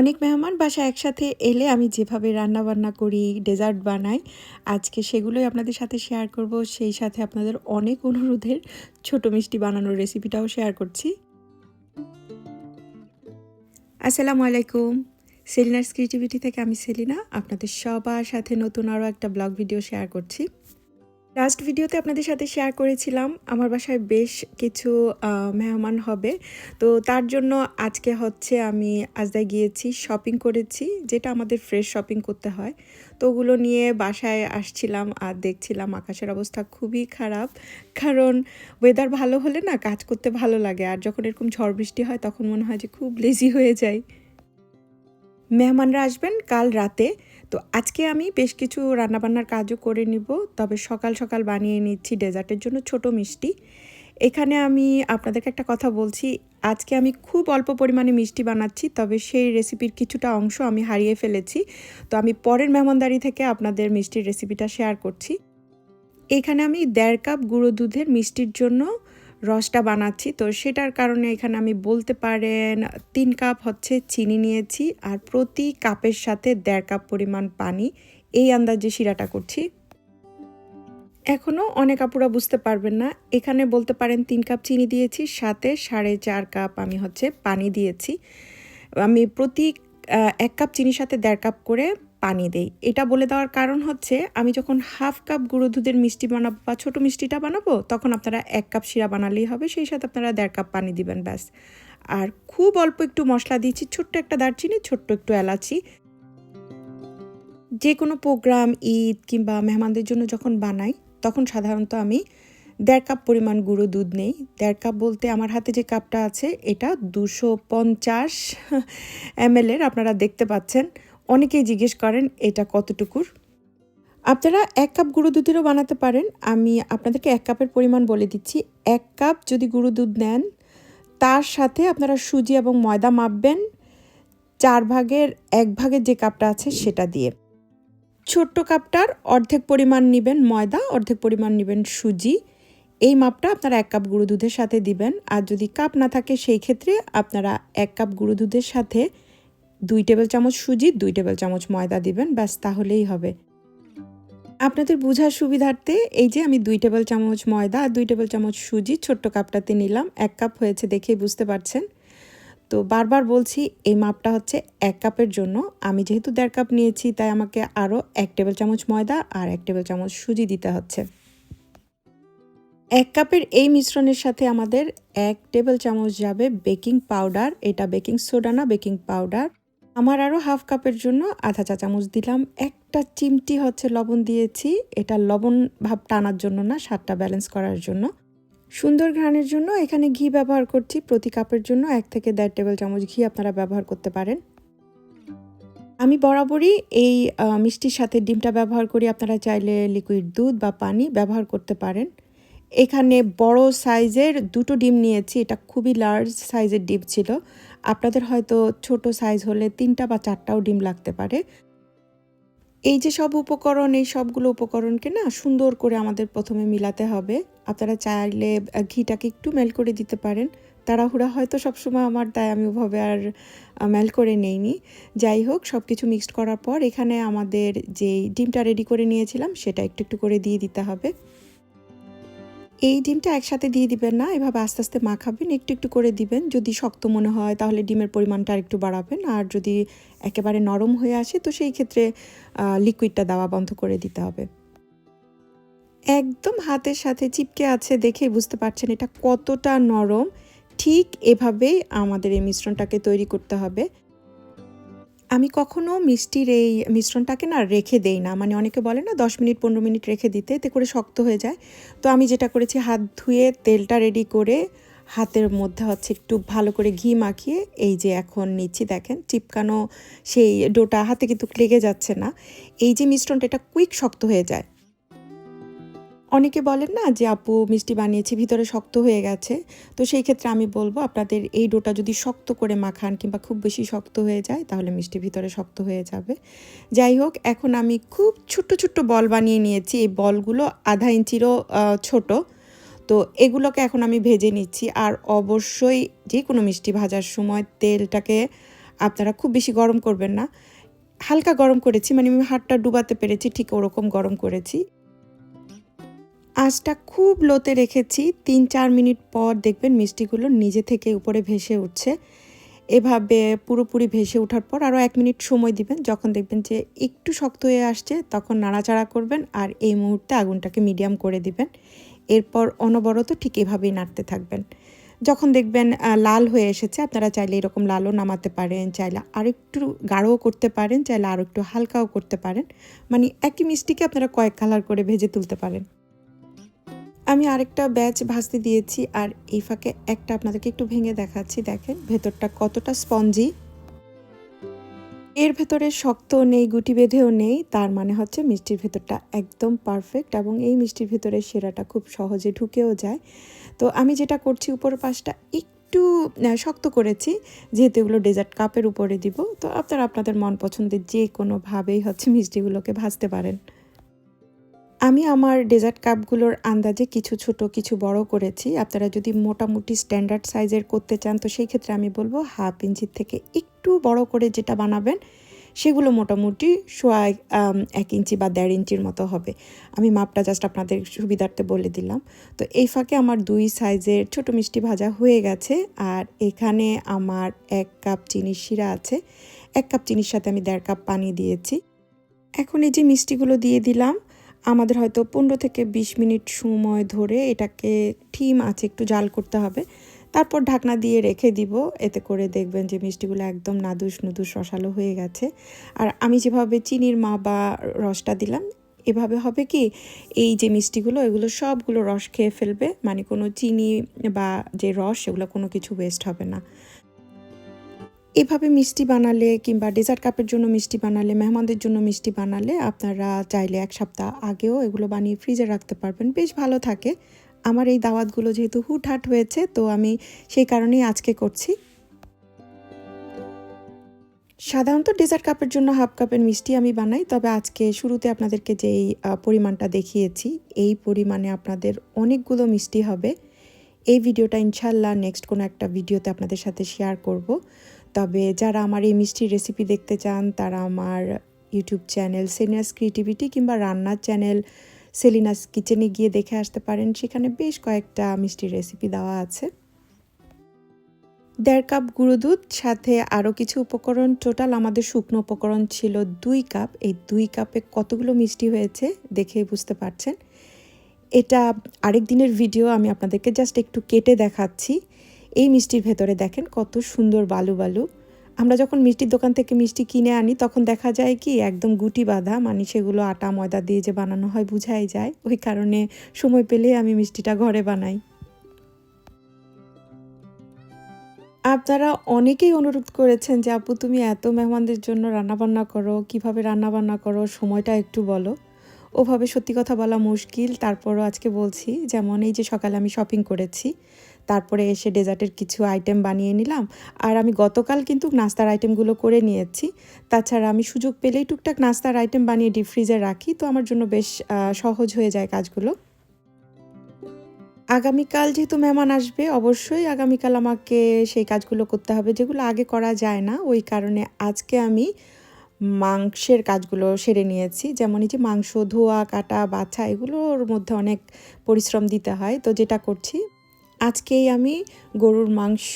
অনেক মেহমান বাসা একসাথে এলে আমি যেভাবে রান্না বান্না করি ডেজার্ট বানাই, আজকে সেগুলোই আপনাদের সাথে শেয়ার করব। সেই সাথে আপনাদের অনেক অনুরোধের ছোট মিষ্টি বানানোর রেসিপিটাও শেয়ার করছি। আসসালামু আলাইকুম। সেলিনার ক্রিয়েটিভিটি থেকে আমি সেলিনা। আপনাদের সবার সাথে নতুন আরও একটা ব্লগ ভিডিও শেয়ার করছি। লাস্ট ভিডিওতে আপনাদের সাথে শেয়ার করেছিলাম, আমার বাসায় বেশ কিছু মেহমান হবে। তো তার জন্য আজকে হচ্ছে আমি আজদায় গিয়েছি শপিং করেছি, যেটা আমাদের ফ্রেশ শপিং করতে হয়। তো ওগুলো নিয়ে বাসায় আসছিলাম আর দেখছিলাম আকাশের অবস্থা খুবই খারাপ। কারণ ওয়েদার ভালো হলে না কাজ করতে ভালো লাগে, আর যখন এরকম ঝড় বৃষ্টি হয় তখন মনে হয় যে খুব লেজি হয়ে যায় মেহমানরা আসবেন কাল রাতে। তো আজকে আমি বেশ কিছু রান্নাবান্নার কাজও করে নিব, তবে সকাল সকাল বানিয়ে নিচ্ছি ডেজার্টের জন্য ছোট মিষ্টি। এখানে আমি আপনাদেরকে একটা কথা বলছি, আজকে আমি খুব অল্প পরিমাণে মিষ্টি বানাচ্ছি, তবে সেই রেসিপির কিছুটা অংশ আমি হারিয়ে ফেলেছি। তো আমি পরের মেহমানদারি থেকে আপনাদের মিষ্টির রেসিপিটা শেয়ার করছি। এখানে আমি দেড় কাপ গুঁড়ো দুধের মিষ্টির জন্য রসটা বানাচ্ছি। তো সেটার কারণে এখানে আমি বলতে পারেন তিন কাপ হচ্ছে চিনি নিয়েছি আর প্রতি কাপের সাথে দেড় কাপ পরিমাণ পানি। এই আন্দাজে শিরাটা করছি। এখনও অনেক আপুরা বুঝতে পারবেন না। এখানে বলতে পারেন তিন কাপ চিনি দিয়েছি, সাথে সাড়ে চার কাপ আমি হচ্ছে পানি দিয়েছি। আমি প্রতি এক কাপ চিনির সাথে দেড় কাপ করে পানি দেই। এটা বলে দেওয়ার কারণ হচ্ছে, আমি যখন হাফ কাপ গুঁড়ো দুধের মিষ্টি বানাবো বা ছোটো মিষ্টিটা বানাবো, তখন আপনারা এক কাপ শিরা বানালেই হবে, সেই সাথে আপনারা দেড় কাপ পানি দিবেন ব্যাস। আর খুব অল্প একটু মশলা দিয়েছি, ছোট্ট একটা দারচিনি, ছোট্ট একটু এলাচি। যে কোনো প্রোগ্রাম, ঈদ কিংবা মেহমানদের জন্য যখন বানাই, তখন সাধারণত আমি দেড় কাপ পরিমাণ গুঁড়ো দুধ নেই। দেড় কাপ বলতে আমার হাতে যে কাপটা আছে, এটা দুশো পঞ্চাশ এর আপনারা দেখতে পাচ্ছেন। অনেকেই জিজ্ঞেস করেন, এটা কতটুকুর? আপনারা এক কাপ গুঁড়ো দুধেরও বানাতে পারেন। আমি আপনাদেরকে এক কাপের পরিমাণ বলে দিচ্ছি। এক কাপ যদি গুঁড়ো দুধ নেন, তার সাথে আপনারা সুজি এবং ময়দা মাপবেন। চার ভাগের এক ভাগের যে কাপটা আছে, সেটা দিয়ে। ছোট্ট কাপটার অর্ধেক পরিমাণ নেবেন ময়দা, অর্ধেক পরিমাণ নেবেন সুজি। এই মাপটা আপনারা এক কাপ গুঁড়ো দুধের সাথে দিবেন। আর যদি কাপ না থাকে, সেই ক্ষেত্রে আপনারা এক কাপ গুঁড়ো দুধের সাথে দুই টেবিল চামচ সুজি, দুই টেবিল চামচ ময়দা দিবেন, ব্যাস তাহলেই হবে। আপনাদের বোঝার সুবিধার্থে এই যে আমি দুই টেবিল চামচ ময়দা আর দুই টেবিল চামচ সুজি ছোট্ট কাপটাতে নিলাম, এক কাপ হয়েছে দেখেই বুঝতে পারছেন। তো বারবার বলছি, এই মাপটা হচ্ছে এক কাপের জন্য। আমি যেহেতু দেড় কাপ নিয়েছি, তাই আমাকে আরও এক টেবিল চামচ ময়দা আর এক টেবিল চামচ সুজি দিতে হচ্ছে। এক কাপের এই মিশ্রণের সাথে আমাদের এক টেবিল চামচ যাবে বেকিং পাউডার। এটা বেকিং সোডা না, বেকিং পাউডার। আমার আরও হাফ কাপের জন্য আধা চা চামচ দিলাম। একটা চিমটি হচ্ছে লবণ দিয়েছি। এটা লবণ ভাব টানার জন্য না, স্বাদটা ব্যালেন্স করার জন্য। সুন্দর ঘ্রাণের জন্য এখানে ঘি ব্যবহার করছি। প্রতি কাপের জন্য এক থেকে দেড় টেবিল চামচ ঘি আপনারা ব্যবহার করতে পারেন। আমি বরাবরই এই মিষ্টির সাথে ডিমটা ব্যবহার করি। আপনারা চাইলে লিকুইড দুধ বা পানি ব্যবহার করতে পারেন। এখানে বড় সাইজের দুটো ডিম নিয়েছি। এটা খুবই লার্জ সাইজের ডিম ছিল। আপনাদের হয়তো ছোট সাইজ হলে তিনটা বা চারটাও ডিম লাগতে পারে। এই যে সব উপকরণ, এই সবগুলো উপকরণকে না সুন্দর করে আমাদের প্রথমে মিলাতে হবে। আপনারা চাইলে ঘিটাকে একটু মেল করে দিতে পারেন। তাড়াহুড়া হয়তো সবসময় আমার, তাই আমি ওভাবে আর মেল করে নেইনি। যাই হোক সব কিছু মিক্সড করার পর এখানে আমাদের যেই ডিমটা রেডি করে নিয়েছিলাম, সেটা একটু একটু করে দিয়ে দিতে হবে। এই ডিমটা একসাথে দিয়ে দিবেন না, এভাবে আস্তে আস্তে মাখাবেন, একটু একটু করে দিবেন। যদি শক্ত মনে হয় তাহলে ডিমের পরিমাণটা একটু বাড়াবেন, আর যদি একেবারে নরম হয়ে আসে তো সেই ক্ষেত্রে লিকুইডটা দেওয়া বন্ধ করে দিতে হবে। একদম হাতের সাথে চিপকে আছে দেখেই বুঝতে পারছেন এটা কতটা নরম। ঠিক এভাবেই আমাদের এই মিশ্রণটাকে তৈরি করতে হবে। আমি কখনও মিষ্টির এই মিশ্রণটাকে না রেখে দেই না। মানে অনেকে বলে না, দশ মিনিট, পনেরো মিনিট রেখে দিতে, এতে করে শক্ত হয়ে যায়। তো আমি যেটা করেছি, হাত ধুয়ে তেলটা রেডি করে হাতের মধ্যে হচ্ছে একটু ভালো করে ঘি মাখিয়ে, এই যে এখন নিচ্ছি দেখেন, চিপকানো সেই ডোটা হাতে কিন্তু লেগে যাচ্ছে না। এই যে মিশ্রণটা, এটা কুইক শক্ত হয়ে যায়। অনেকে বলেন না যে, আপু, মিষ্টি বানিয়েছি, ভিতরে শক্ত হয়ে গেছে। তো সেই ক্ষেত্রে আমি বলব, আপনাদের এই ডোটা যদি শক্ত করে মাখান কিংবা খুব বেশি শক্ত হয়ে যায়, তাহলে মিষ্টি ভিতরে শক্ত হয়ে যাবে। যাই হোক, এখন আমি খুব ছোট্ট ছোট্ট বল বানিয়ে নিয়েছি। এই বলগুলো আধা ইঞ্চিরও ছোট। তো এগুলোকে এখন আমি ভেজে নিচ্ছি। আর অবশ্যই যে কোনো মিষ্টি ভাজার সময় তেলটাকে আপনারা খুব বেশি গরম করবেন না। হালকা গরম করেছি মানে আমি হাতটা ডুবাতে পেরেছি, ঠিক ওরকম গরম করেছি। আঁচটা খুব লোতে রেখেছি। তিন, চার মিনিট পর দেখবেন মিষ্টিগুলো নিজে থেকে উপরে ভেসে উঠছে। এভাবে পুরোপুরি ভেসে ওঠার পর আরও এক মিনিট সময় দিবেন। যখন দেখবেন যে একটু শক্ত হয়ে আসছে, তখন নাড়াচাড়া করবেন আর এই মুহূর্তে আগুনটাকে মিডিয়াম করে দিবেন। এরপর অনবরত ঠিক এভাবেই নাড়তে থাকবেন। যখন দেখবেন লাল হয়ে এসেছে, আপনারা চাইলে এরকম লালও নামাতে পারেন, চাইলে আর একটু গাঢ়ও করতে পারেন, চাইলে আরও একটু হালকাও করতে পারেন। মানে একই মিষ্টিকে আপনারা কয়েক কালার করে ভেজে তুলতে পারেন। আমি আরেকটা ব্যাচ ভাজতে দিয়েছি আর এই ফাঁকে একটা আপনাদেরকে একটু ভেঙে দেখাচ্ছি, দেখেন ভেতরটা কতটা স্পঞ্জি। এর ভেতরে শক্ত নেই, গুটি বেঁধেও নেই, তার মানে হচ্ছে মিষ্টির ভেতরটা একদম পারফেক্ট এবং এই মিষ্টির ভেতরে সেরাটা খুব সহজে ঢুকেও যায়। তো আমি যেটা করছি, উপর পাশটা একটু শক্ত করেছি, যেহেতু এগুলো ডেজার্ট কাপের উপরে দিব, তো আপনারা আপনাদের মন পছন্দের যে কোনোভাবেই হচ্ছে মিষ্টিগুলোকে ভাজতে পারেন। আমি আমার ডেজার্ট কাপগুলোর আন্দাজে কিছু ছোট, কিছু বড় করেছি। আপনারা যদি মোটামুটি স্ট্যান্ডার্ড সাইজের করতে চান, তো সেই ক্ষেত্রে আমি বলব হাফ ইঞ্চির থেকে একটু বড় করে যেটা বানাবেন, সেগুলো মোটামুটি সোয়া এক ইঞ্চি বা দেড় ইঞ্চির মতো হবে। আমি মাপটা জাস্ট আপনাদের সুবিধার্থে বলে দিলাম। তো এই ফাঁকে আমার দুই সাইজের ছোট মিষ্টি ভাজা হয়ে গেছে, আর এখানে আমার এক কাপ চিনির শিরা আছে। এক কাপ চিনির সাথে আমি দেড় কাপ পানি দিয়েছি। এখন এই যে মিষ্টিগুলো দিয়ে দিলাম আমাদের হয়তো পনেরো থেকে বিশ মিনিট সময় ধরে এটাকে ঠিম আছে, একটু জাল করতে হবে। তারপর ঢাকনা দিয়ে রেখে দিব। এতে করে দেখবেন যে মিষ্টিগুলো একদম নাদুস নুদুস রসালো হয়ে গেছে। আর আমি যেভাবে চিনির মা বা রসটা দিলাম, এভাবে হবে কি, এই যে মিষ্টিগুলো, এগুলো সবগুলো রস খেয়ে ফেলবে। মানে কোনো চিনি বা যে রস, সেগুলো কোনো কিছু ওয়েস্ট হবে না। এভাবে মিষ্টি বানালে কিংবা ডেজার্ট কাপের জন্য মিষ্টি বানালে, মেহমানদের জন্য মিষ্টি বানালে আপনারা চাইলে এক সপ্তাহ আগেও এগুলো বানিয়ে ফ্রিজে রাখতে পারবেন। বেশ ভালো থাকে। আমার এই দাওয়াতগুলো যেহেতু হুটহাট হয়েছে, তো আমি সেই কারণেই আজকে করছি। সাধারণত ডেজার্ট কাপের জন্য হাফ কাপের মিষ্টি আমি বানাই, তবে আজকে শুরুতে আপনাদেরকে যেই পরিমাণটা দেখিয়েছি, এই পরিমাণে আপনাদের অনেকগুলো মিষ্টি হবে। এই ভিডিওটা ইনশাল্লাহ নেক্সট কোনো একটা ভিডিওতে আপনাদের সাথে শেয়ার করব। তবে যারা আমার এই মিষ্টির রেসিপি দেখতে চান, তারা আমার ইউটিউব চ্যানেল সেনিয়াস ক্রিয়েটিভিটি কিংবা রান্নার চ্যানেল সেলিনাস কিচেনে গিয়ে দেখে আসতে পারেন। সেখানে বেশ কয়েকটা মিষ্টি রেসিপি দেওয়া আছে। দেড় কাপ গুঁড়ো দুধ, সাথে আরও কিছু উপকরণ। টোটাল আমাদের শুকনো উপকরণ ছিল দুই কাপ। এই দুই কাপে কতগুলো মিষ্টি হয়েছে দেখেই বুঝতে পারছেন। এটা আরেক দিনের ভিডিও আমি আপনাদেরকে জাস্ট একটু কেটে দেখাচ্ছি। এই মিষ্টির ভেতরে দেখেন কত সুন্দর বালু বালু। আমরা যখন মিষ্টির দোকান থেকে মিষ্টি কিনে আনি, তখন দেখা যায় কি, একদম গুটি বাঁধা মানে সেগুলো আটা, ময়দা দিয়ে যে বানানো হয় বুঝাই যায়। ওই কারণে সময় পেলে আমি মিষ্টিটা ঘরে বানাই। আপনারা অনেকেই অনুরোধ করেছেন যে, আপু, তুমি এত মেহমানদের জন্য রান্নাবান্না করো, কীভাবে রান্নাবান্না করো, সময়টা একটু বলো। ওভাবে সত্যি কথা বলা মুশকিল। তারপরও আজকে বলছি, যেমন এই যে সকালে আমি শপিং করেছি তারপরে এসে ডেজার্টের কিছু আইটেম বানিয়ে নিলাম। আর আমি গতকাল কিন্তু নাস্তার আইটেমগুলো করে নিয়েছি। তাছাড়া আমি সুযোগ পেলেই টুকটাক নাস্তার আইটেম বানিয়ে ডিপ ফ্রিজে রাখি। তো আমার জন্য বেশ সহজ হয়ে যায় কাজগুলো। আগামীকাল যেহেতু মেহমান আসবে, অবশ্যই আগামীকাল আমাকে সেই কাজগুলো করতে হবে, যেগুলো আগে করা যায় না। ওই কারণে আজকে আমি মাংসের কাজগুলো সেরে নিয়েছি। যেমন এই যে মাংস, ধোয়া, কাটা, বাছা, এগুলোর মধ্যে অনেক পরিশ্রম দিতে হয়। তো যেটা করছি আজকেই আমি গরুর মাংস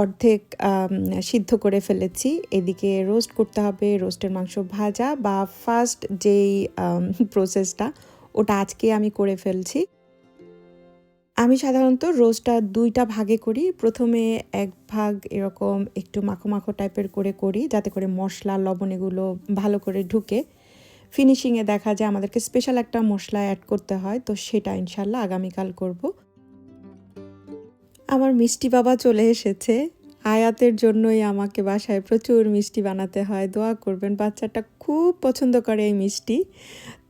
অর্ধেক সিদ্ধ করে ফেলেছি। এদিকে রোস্ট করতে হবে রোস্টের মাংস ভাজা বা ফার্স্ট যেই প্রসেসটা ওটা আজকে আমি করে ফেলছি। আমি সাধারণত রোস্টটা দুইটা ভাগে করি। প্রথমে এক ভাগ এরকম একটু মাখো মাখো টাইপের করে করি, যাতে করে মশলা, লবণ এগুলো ভালো করে ঢুকে। ফিনিশিংয়ে দেখা যায় আমাদেরকে স্পেশাল একটা মশলা অ্যাড করতে হয়, তো সেটা ইনশাল্লাহ আগামীকাল করব। আমার মিষ্টি বাবা চলে এসেছে। আয়াতের জন্যই আমাকে বাসায় প্রচুর মিষ্টি বানাতে হয়। দোয়া করবেন, বাচ্চাটা খুব পছন্দ করে এই মিষ্টি।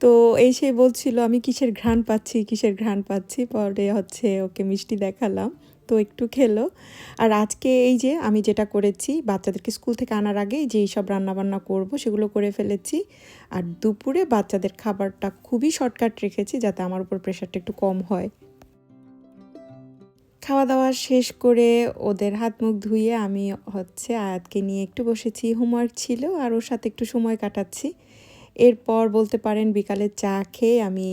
তো এই সেই বলছিল, আমি কিসের ঘ্রাণ পাচ্ছি, কিসের ঘ্রাণ পাচ্ছি? পরে হচ্ছে ওকে মিষ্টি দেখালাম। তো একটু খেলো। আর আজকে এই যে আমি যেটা করেছি, বাচ্চাদেরকে স্কুল থেকে আনার আগে যে এইসব রান্নাবান্না করব, সেগুলো করে ফেলেছি। আর দুপুরে বাচ্চাদের খাবারটা খুবই শর্টকাট রেখেছি, যাতে আমার উপর প্রেশারটা একটু কম হয়। খাওয়া দাওয়া শেষ করে ওদের হাত মুখ ধুয়ে আমি হচ্ছে আয়াতকে নিয়ে একটু বসেছি। হোমওয়ার্ক ছিল আর ওর সাথে একটু সময় কাটাচ্ছি। এরপর বলতে পারেন বিকালে চা খেয়ে আমি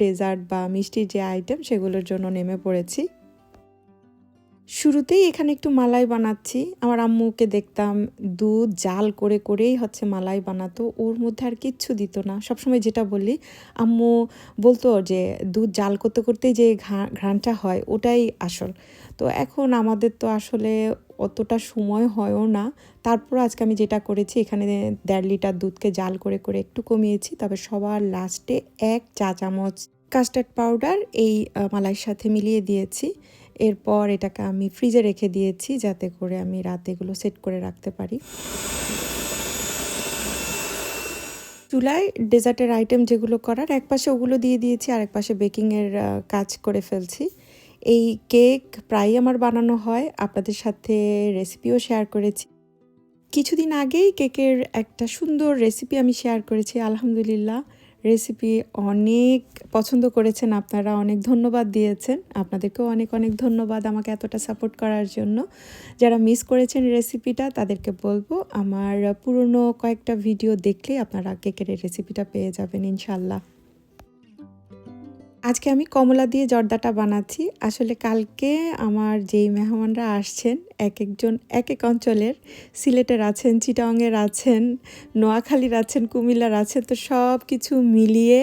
ডেজার্ট বা মিষ্টির যে আইটেম সেগুলোর জন্য নেমে পড়েছি। শুরুতেই এখানে একটু মালাই বানাচ্ছি। আমার আম্মুকে দেখতাম দুধ জাল করে করেই হচ্ছে মালাই বানাতো। ওর মধ্যে আর কিচ্ছু দিত না। সবসময় যেটা বলি, আম্মু বলতো যে দুধ জাল করতে করতেই যে ঘ্রাণটা হয়, ওটাই আসল। তো এখন আমাদের তো আসলে অতটা সময় হয়ও না। তারপর আজকে আমি যেটা করেছি, এখানে দেড় লিটার দুধকে জাল করে করে একটু কমিয়েছি। তবে সবার লাস্টে এক চা চামচ কাস্টার্ড পাউডার এই মালাইয়ের সাথে মিলিয়ে দিয়েছি। এরপর এটাকে আমি ফ্রিজে রেখে দিয়েছি যাতে করে আমি রাতে এগুলো সেট করে রাখতে পারি। চুলায় ডেজার্টের আইটেম যেগুলো করার, এক পাশে ওগুলো দিয়ে দিয়েছি আর এক পাশে বেকিংয়ের কাজ করে ফেলছি। এই কেক প্রায়ই আমার বানানো হয়, আপনাদের সাথে রেসিপিও শেয়ার করেছি। কিছুদিন আগেই কেকের একটা সুন্দর রেসিপি আমি শেয়ার করেছি, আলহামদুলিল্লাহ। রেসিপি অনেক পছন্দ করেছেন, আপনারা অনেক ধন্যবাদ দিয়েছেন। আপনাদেরকেও অনেক অনেক ধন্যবাদ আমাকে এতটা সাপোর্ট করার জন্য। যারা মিস করেছেন রেসিপিটা তাদেরকে বলব আমার পুরনো কয়েকটা ভিডিও দেখলে আপনারা কেকের রেসিপিটা পেয়ে যাবেন ইনশাল্লাহ আজকে আমি কমলা দিয়ে জর্দাটা বানাচ্ছি। আসলে কালকে আমার যেই মেহমানরা আসছেন এক একজন এক এক অঞ্চলের সিলেটের আছেন, চিটাংয়ের আছেন, নোয়াখালীর আছেন, কুমিল্লার আছেন, তো সব কিছু মিলিয়ে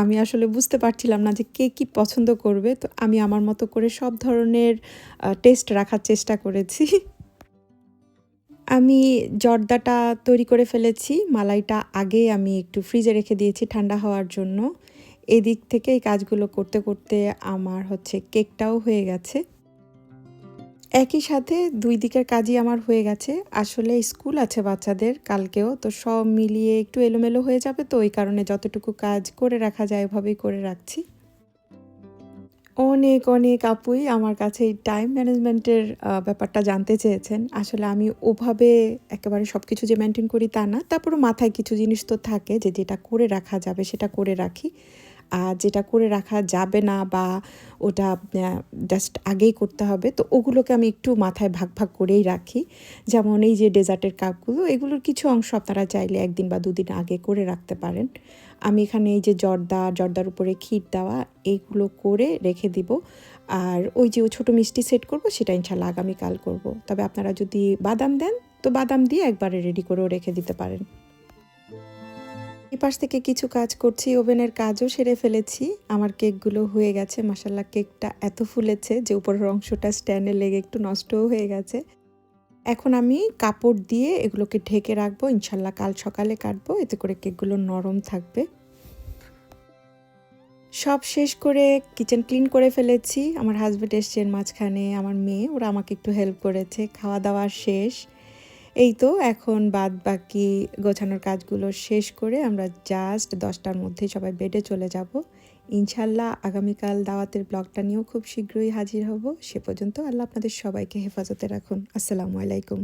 আমি আসলে বুঝতে পারছিলাম না যে কে কী পছন্দ করবে। তো আমি আমার মতো করে সব ধরনের টেস্ট রাখার চেষ্টা করেছি। আমি জর্দাটা তৈরি করে ফেলেছি। মালাইটা আগে আমি একটু ফ্রিজে রেখে দিয়েছি ঠান্ডা হওয়ার জন্য। এদিক থেকে এই কাজগুলো করতে করতে আমার হচ্ছে কেকটাও হয়ে গেছে। একই সাথে দুই দিকের কাজই আমার হয়ে গেছে। আসলে স্কুল আছে বাচ্চাদের কালকেও, তো সব মিলিয়ে একটু এলোমেলো হয়ে যাবে, তো ওই কারণে যতটুকু কাজ করে রাখা যায় এভাবেই করে রাখছি। অনেক অনেক আপুই আমার কাছে এই টাইম ম্যানেজমেন্টের ব্যাপারটা জানতে চেয়েছেন। আসলে আমি ওভাবে একেবারে সব কিছু যে মেনটেন করি তা না, তারপরও মাথায় কিছু জিনিস তো থাকে যে যেটা করে রাখা যাবে সেটা করে রাখি। যেটা করে রাখা যাবে না বা ওটা জাস্ট আগেই করতে হবে, তো ওগুলোকে আমি একটু মাথায় ভাগ ভাগ করেই রাখি। যেমন এই যে ডেজার্টের কাপগুলো, এগুলোর কিছু অংশ আপনারা চাইলে একদিন বা দুদিন আগে করে রাখতে পারেন। আমি এখানে এই যে জর্দা, জর্দার উপরে ক্ষীর দেওয়া এইগুলো করে রেখে দিব। আর ওই যে ছোটো মিষ্টি সেট করব, সেটা ইনশাল্লাহ আগামীকাল করব। তবে আপনারা যদি বাদাম দেন, তো বাদাম দিয়ে একবারে রেডি করেও রেখে দিতে পারেন। এপাশ থেকে কিছু কাজ করছি, ওভেনের কাজও সেরে ফেলেছি। আমার কেকগুলো হয়ে গেছে মাসাল্লা কেকটা এত ফুলেছে যে উপরের অংশটা স্ট্যান্ডে লেগে একটু নষ্টও হয়ে গেছে। এখন আমি কাপড় দিয়ে এগুলোকে ঢেকে রাখব, ইনশাল্লাহ কাল সকালে কাটবো, এতে করে কেকগুলো নরম থাকবে। সব শেষ করে কিচেন ক্লিন করে ফেলেছি, আমার হাজব্যান্ড এসছেন মাঝখানে, আমার মেয়ে, ওরা আমাকে একটু হেল্প করেছে, খাওয়া দাওয়া শেষ। এই তো এখন বাদ বাকি গোছানোর কাজগুলো শেষ করে আমরা জাস্ট দশটার মধ্যে সবাই বেডে চলে যাব। ইনশাল্লাহ আগামীকাল দাওয়াতের ব্লগটা নিয়েও খুব শীঘ্রই হাজির হব। সে পর্যন্ত আল্লাহ আপনাদের সবাইকে হেফাজতে রাখুন। আসসালামু আলাইকুম।